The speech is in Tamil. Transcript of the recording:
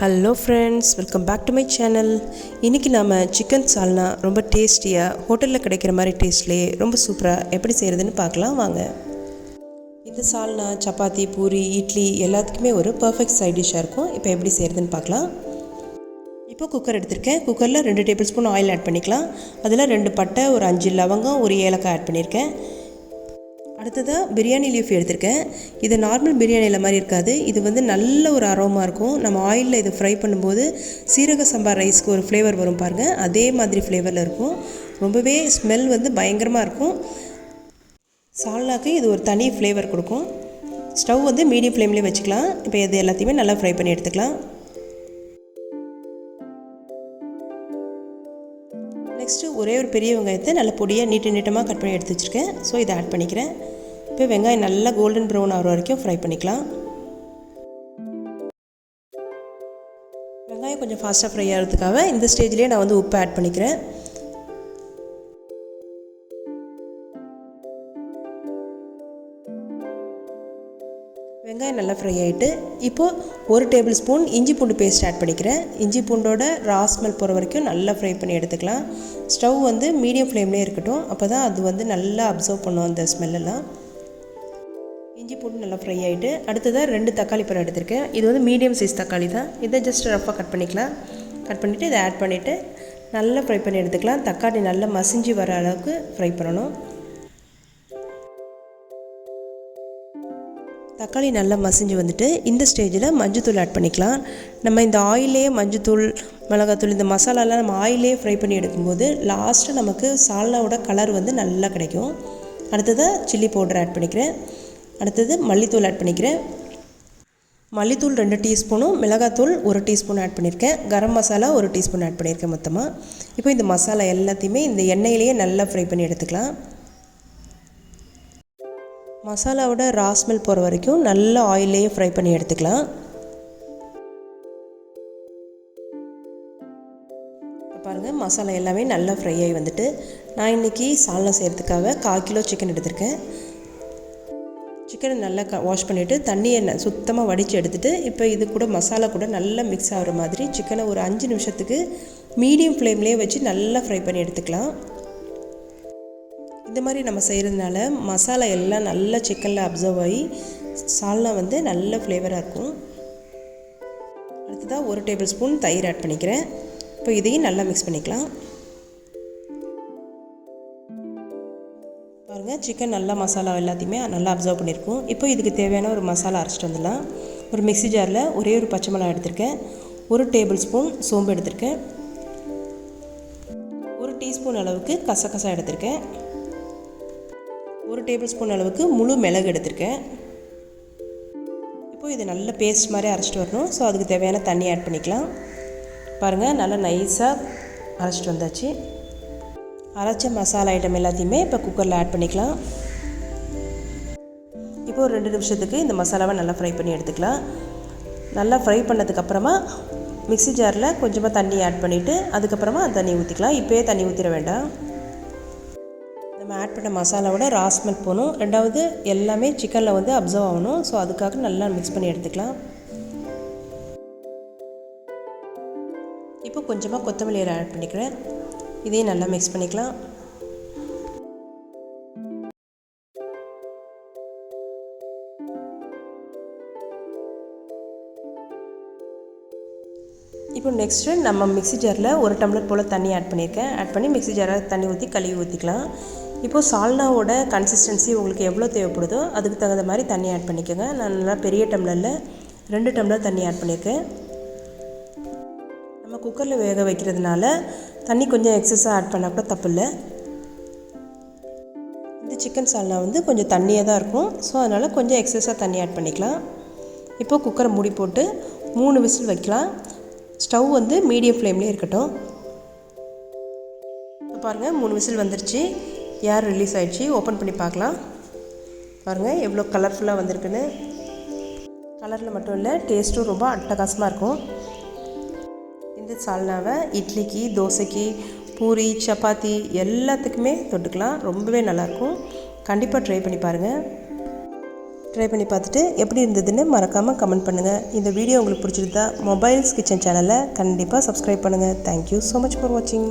Hello friends welcome back to my channel இன்றைக்கி நாம் சிக்கன் சால்னா ரொம்ப டேஸ்டியாக ஹோட்டலில் கிடைக்கிற மாதிரி டேஸ்ட்லேயே ரொம்ப சூப்பராக எப்படி செய்கிறதுன்னு பார்க்கலாம் வாங்க. இந்த சால்னா சப்பாத்தி பூரி இட்லி எல்லாத்துக்குமே ஒரு பர்ஃபெக்ட் சைட் டிஷ்ஷாக இருக்கும். இப்போ எப்படி செய்கிறதுன்னு பார்க்கலாம். இப்போ குக்கர் எடுத்திருக்கேன். குக்கரில் ரெண்டு டேபிள் ஸ்பூன் ஆயில் ஆட் பண்ணிக்கலாம். அதில் ரெண்டு பட்டை ஒரு அஞ்சு லவங்கம் ஒரு ஏலக்காய் ஆட் பண்ணியிருக்கேன் அடுத்ததாக பிரியாணி லீஃப் எடுத்திருக்கேன். இது நார்மல் பிரியாணியில் மாதிரி இருக்காது. இது வந்து நல்ல ஒரு அரோமா இருக்கும். நம்ம ஆயிலில் இதை ஃப்ரை பண்ணும்போது சீரக சம்பா ரைஸ்க்கு ஒரு ஃப்ளேவர் வரும் பாருங்கள் அதே மாதிரி ஃப்ளேவரில் இருக்கும். ரொம்பவே ஸ்மெல் வந்து பயங்கரமாக இருக்கும். சால்னாக்கு இது ஒரு தனி ஃப்ளேவர் கொடுக்கும். ஸ்டவ் வந்து மீடியம் ஃப்ளேம்லேயே வச்சுக்கலாம். இப்போ இது எல்லாத்தையுமே நல்லா ஃப்ரை பண்ணி எடுத்துக்கலாம். ஒரே ஒரு பெரிய வெங்காயத்தை நல்ல பொடியாக நீட்டு நீட்டமாக கட் பண்ணி எடுத்து வச்சுருக்கேன். ஸோ இதை ஆட் பண்ணிக்கிறேன். இப்போ வெங்காயம் நல்லா கோல்டன் ப்ரௌன் ஆகிற வரைக்கும் ஃப்ரை பண்ணிக்கலாம். வெங்காயம் கொஞ்சம் ஃபாஸ்ட்டாக ஃப்ரை ஆகிறதுக்காக இந்த ஸ்டேஜ்லேயே நான் வந்து உப்பு ஆட் பண்ணிக்கிறேன். வெங்காயம் நல்லா ஃப்ரை ஆகிட்டு இப்போது ஒரு டேபிள் ஸ்பூன் இஞ்சி பூண்டு பேஸ்ட் ஆட் பண்ணிக்கிறேன். இஞ்சி பூண்டோட ரா ஸ்மெல் போகிற வரைக்கும் நல்லா ஃப்ரை பண்ணி எடுத்துக்கலாம். ஸ்டவ் வந்து மீடியம் ஃப்ளேம்லேயே இருக்கட்டும். அப்போ தான் அது வந்து நல்லா அப்சர்வ் பண்ணும் அந்த ஸ்மெல்லெல்லாம் இஞ்சி பூண்டு நல்லா ஃப்ரை ஆகிட்டு அடுத்ததாக ரெண்டு தக்காளி பழம் எடுத்திருக்கேன். இது வந்து மீடியம் சைஸ் தக்காளி தான். இதை ஜஸ்ட் ரஃபாக கட் பண்ணிக்கலாம். கட் பண்ணிவிட்டு இதை ஆட் பண்ணிவிட்டு நல்லா ஃப்ரை பண்ணி எடுத்துக்கலாம். தக்காளி நல்லா மசிஞ்சு வர அளவுக்கு ஃப்ரை பண்ணணும். தக்காளி நல்லா மசிஞ்சு வந்துட்டு இந்த ஸ்டேஜில் மஞ்சத்தூள் ஆட் பண்ணிக்கலாம். நம்ம இந்த ஆயிலே மஞ்சத்தூள் மிளகாத்தூள் இந்த மசாலாலாம் நம்ம ஆயிலே ஃப்ரை பண்ணி எடுக்கும்போது லாஸ்ட்டு நமக்கு சால்னாவோட கலர் வந்து நல்லா கிடைக்கும். அடுத்ததாக சில்லி பவுடர் ஆட் பண்ணிக்கிறேன். அடுத்தது மல்லித்தூள் ஆட் பண்ணிக்கிறேன். மல்லித்தூள் ரெண்டு டீஸ்பூனும் மிளகாத்தூள் ஒரு டீஸ்பூன் ஆட் பண்ணியிருக்கேன். கரம் மசாலா ஒரு டீஸ்பூன் ஆட் பண்ணியிருக்கேன் மொத்தமாக இப்போ இந்த மசாலா எல்லாத்தையுமே இந்த எண்ணெயிலேயே நல்லா ஃப்ரை பண்ணி எடுத்துக்கலாம். மசாலாவோட ராஸ்மெல் போகிற வரைக்கும் நல்ல ஆயிலேயே ஃப்ரை பண்ணி எடுத்துக்கலாம். பாருங்கள் மசாலா எல்லாமே நல்லா ஃப்ரை ஆகி வந்துட்டு நான் இன்றைக்கி சால்னா செய்கிறதுக்காக கால் கிலோ சிக்கன் எடுத்திருக்கேன். சிக்கனை நல்லா க வாஷ் பண்ணிவிட்டு தண்ணியை ந சுத்தமாக வடித்து எடுத்துகிட்டு இப்போ இது கூட மசாலா கூட நல்லா மிக்ஸ் ஆகிற மாதிரி சிக்கனை ஒரு அஞ்சு நிமிஷத்துக்கு மீடியம் ஃப்ளேம்லேயே வச்சு நல்லா ஃப்ரை பண்ணி எடுத்துக்கலாம். இந்த மாதிரி நம்ம செய்கிறதுனால மசாலா எல்லாம் நல்லா சிக்கனில் அப்சர்வ் ஆகி சால்னா வந்து நல்ல ஃப்ளேவராக இருக்கும். அடுத்ததாக ஒரு டேபிள் ஸ்பூன் தயிர் ஆட் பண்ணிக்கிறேன். இப்போ இதையும் நல்லா மிக்ஸ் பண்ணிக்கலாம். பாருங்கள் சிக்கன் நல்லா மசாலா எல்லாத்தையுமே நல்லா அப்சர்வ் பண்ணியிருக்கோம் இப்போ இதுக்கு தேவையான ஒரு மசாலா அரைச்சிட்டு வந்துடலாம். ஒரு மிக்ஸி ஜாரில் ஒரே ஒரு பச்சை மிளகா எடுத்திருக்கேன். ஒரு டேபிள் ஸ்பூன் சோம்பு எடுத்திருக்கேன். ஒரு டீஸ்பூன் அளவுக்கு கசகசா எடுத்திருக்கேன். ஒரு டேபிள் ஸ்பூன் அளவுக்கு முழு மிளகு எடுத்திருக்கேன். இப்போது இது நல்ல பேஸ்ட் மாதிரி அரைச்சிட்டு வரணும். ஸோ அதுக்கு தேவையான தண்ணி ஆட் பண்ணிக்கலாம். பாருங்கள் நல்லா நைஸாக அரைச்சிட்டு வந்தாச்சு. அரைச்ச மசாலா ஐட்டம் எல்லாத்தையுமே இப்போ குக்கரில் ஆட் பண்ணிக்கலாம். இப்போ ஒரு ரெண்டு நிமிஷத்துக்கு இந்த மசாலாவை நல்லா ஃப்ரை பண்ணி எடுத்துக்கலாம். நல்லா ஃப்ரை பண்ணதுக்கப்புறமா மிக்ஸி ஜாரில் கொஞ்சமாக தண்ணி ஆட் பண்ணிவிட்டு அதுக்கப்புறமா அந்த தண்ணி ஊற்றிக்கலாம் இப்போயே தண்ணி ஊற்றிட வேண்டாம். நம்ம ஆட் பண்ண மசாலாவோட ராஸ்மெல் போகணும். ரெண்டாவது எல்லாமே சிக்கனில் வந்து அப்சர்வ் ஆகணும். ஸோ அதுக்காக நல்லா மிக்ஸ் பண்ணி எடுத்துக்கலாம். இப்போ கொஞ்சமாக கொத்தமல்லி ஆட் பண்ணிக்கிறேன். இதையும் நல்லா மிக்ஸ் பண்ணிக்கலாம். இப்போ நெக்ஸ்ட்டு நம்ம மிக்ஸி ஜாரில் ஒரு டம்ளர் போல் தண்ணி ஆட் பண்ணியிருக்கேன். ஆட் பண்ணி மிக்ஸி ஜாரில் தண்ணி ஊற்றி கழுவி ஊற்றிக்கலாம் இப்போது சால்னாவோட கன்சிஸ்டன்சி உங்களுக்கு எவ்வளோ தேவைப்படுதோ அதுக்கு தகுந்த மாதிரி தண்ணி ஆட் பண்ணிக்கோங்க. நான் நல்லா பெரிய டம்ளரில் ரெண்டு டம்ளர் தண்ணி ஆட் பண்ணியிருக்கேன். நம்ம குக்கரில் வேக வைக்கிறதுனால தண்ணி கொஞ்சம் எக்ஸஸாக ஆட் பண்ணால் கூட தப்பு இல்லை. இந்த சிக்கன் சால்னா வந்து கொஞ்சம் தண்ணியாக தான் இருக்கும். ஸோ அதனால் கொஞ்சம் எக்ஸஸாக தண்ணி ஆட் பண்ணிக்கலாம். இப்போது குக்கரை மூடி போட்டு மூணு விசில் வைக்கலாம். ஸ்டவ் வந்து மீடியம் ஃப்ளேம்லேயே இருக்கட்டும். இப்போ பாருங்கள் மூணு விசில் வந்துருச்சு. ஏர் ரிலீஸ் ஆகிடுச்சு ஓப்பன் பண்ணி பார்க்கலாம். பாருங்கள் எவ்வளோ கலர்ஃபுல்லாக வந்திருக்குன்னு. கலரில் மட்டும் இல்லை டேஸ்ட்டும் ரொம்ப அட்டகாசமாக இருக்கும். இந்த சால்னாவை இட்லிக்கு தோசைக்கு பூரி சப்பாத்தி எல்லாத்துக்குமே தொட்டுக்கலாம். ரொம்பவே நல்லாயிருக்கும். கண்டிப்பாக ட்ரை பண்ணி பாருங்கள் ட்ரை பண்ணி பார்த்துட்டு எப்படி இருந்ததுன்னு மறக்காமல் கமெண்ட் பண்ணுங்கள் இந்த வீடியோ உங்களுக்கு பிடிச்சிருந்தா மொபைல்ஸ் கிச்சன் சேனலை கண்டிப்பாக சப்ஸ்கிரைப் பண்ணுங்கள் தேங்க்யூ ஸோ மச் ஃபார் வாட்சிங்